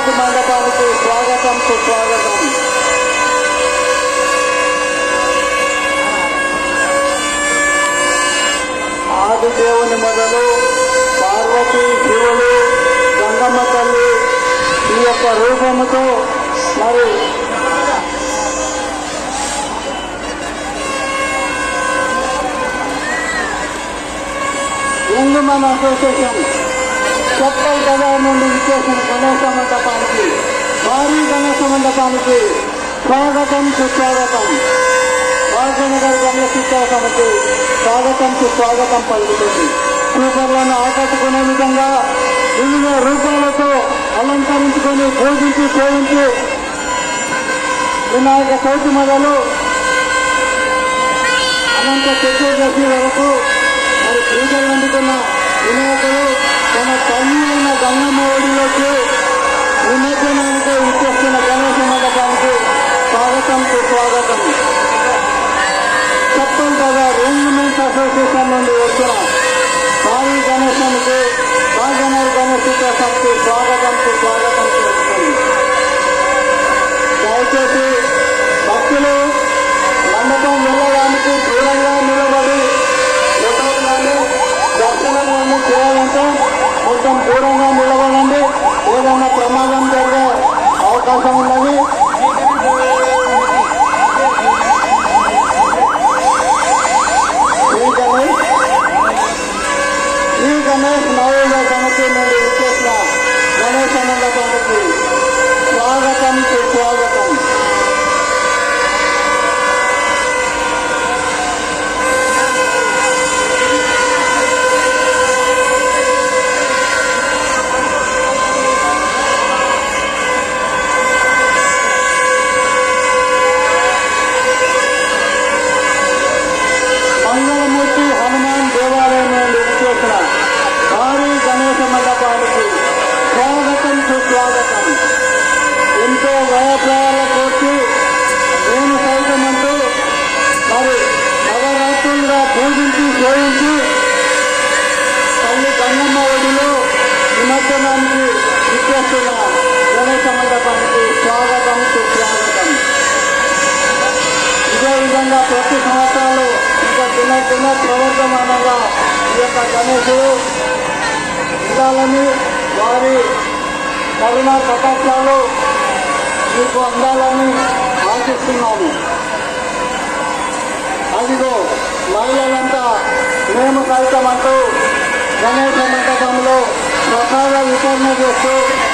చేస్తున్న గణపతి మండపానికి స్వాగతం సుస్వాగతం. ఆది దేవుని మొదలు పార్వతీ శివులు గంగమ్మ తల్లి ఈ యొక్క రూపముతో మరి మన అసోసియేషన్ చెప్పల్ బజార్ నుండి విచ్చేసిన గణేశ మండపానికి భారీ గణేశ మండపానికి స్వాగతం సుస్వాగతం. రాజనగర్ గణేశ సమితి స్వాగతం సుస్వాగతం పలుకుతుంది. సూపర్లను ఆకట్టుకునే విధంగా వివిధ రూపాలతో అలంకరించుకొని పూజించి సేవించి వినాయక చవితి మొదలు అనంత చతుర్దశి వరకు మరి పూజలు అందుకున్న వినాయకుడు తన తల్లి అయిన గంగమ్మ ఒడిలోకి నిమజ్జనానికి విచ్చేస్తున్న గణేశ మండపానికి స్వాగతం. సుస్వాగతం చెప్పండి కదా యంగ్మెన్స్ అసోసియేషన్ నుండి వచ్చిన భారీ గణేశానికి రాజనగర్ గణేశ సమితి స్వాగతం సుస్వాగతం చేస్తుంది దయచేసి భక్తులు మండపం వెళ్ళడానికి దూరంగా నిలబడి ఫోటోలు కానీ దర్శనం కానీ చేయాలంటే కొంచెం దూరంగా నిలబడండి ఏదైనా ప్రమాదం జరిగే అవకాశం ఉన్నది ఈ గణేష్ ఈ గణేష్ నవోదయ సమితి నుండి విచ్చేసిన గణేశ మండపానికి స్వాగతం సుస్వాగతం మంగళమూర్తి హనుమాన్ దేవాలయం నుండి విచ్చేసిన భారీ గణేశ మండపానికి స్వాగతం సుస్వాగతం ఎంతో వ్యయప్రయాల కోర్చి నేను సైతం అంటూ మరి నవరాత్రులుగా పూజించి సేవించి తల్లి గంగమ్మ ఒడిలో నిమజ్జనానికి విచ్చేస్తున్న గణేశ మండపానికి స్వాగతం సుస్వాగతం. ఇదే విధంగా ప్రతి సంవత్సరాలు ఇంకా చిన్న చిన్న ప్రవర్తమానంగా ఈ యొక్క గణేశుడు ఉండాలని వారి కరుణ కటాక్షాలు మీకు అందాలని ఆశిస్తున్నాము. అదిగో మహిళలంతా మేము కలుతామంటూ అంటూ గణేశ Buongiorno a tutti.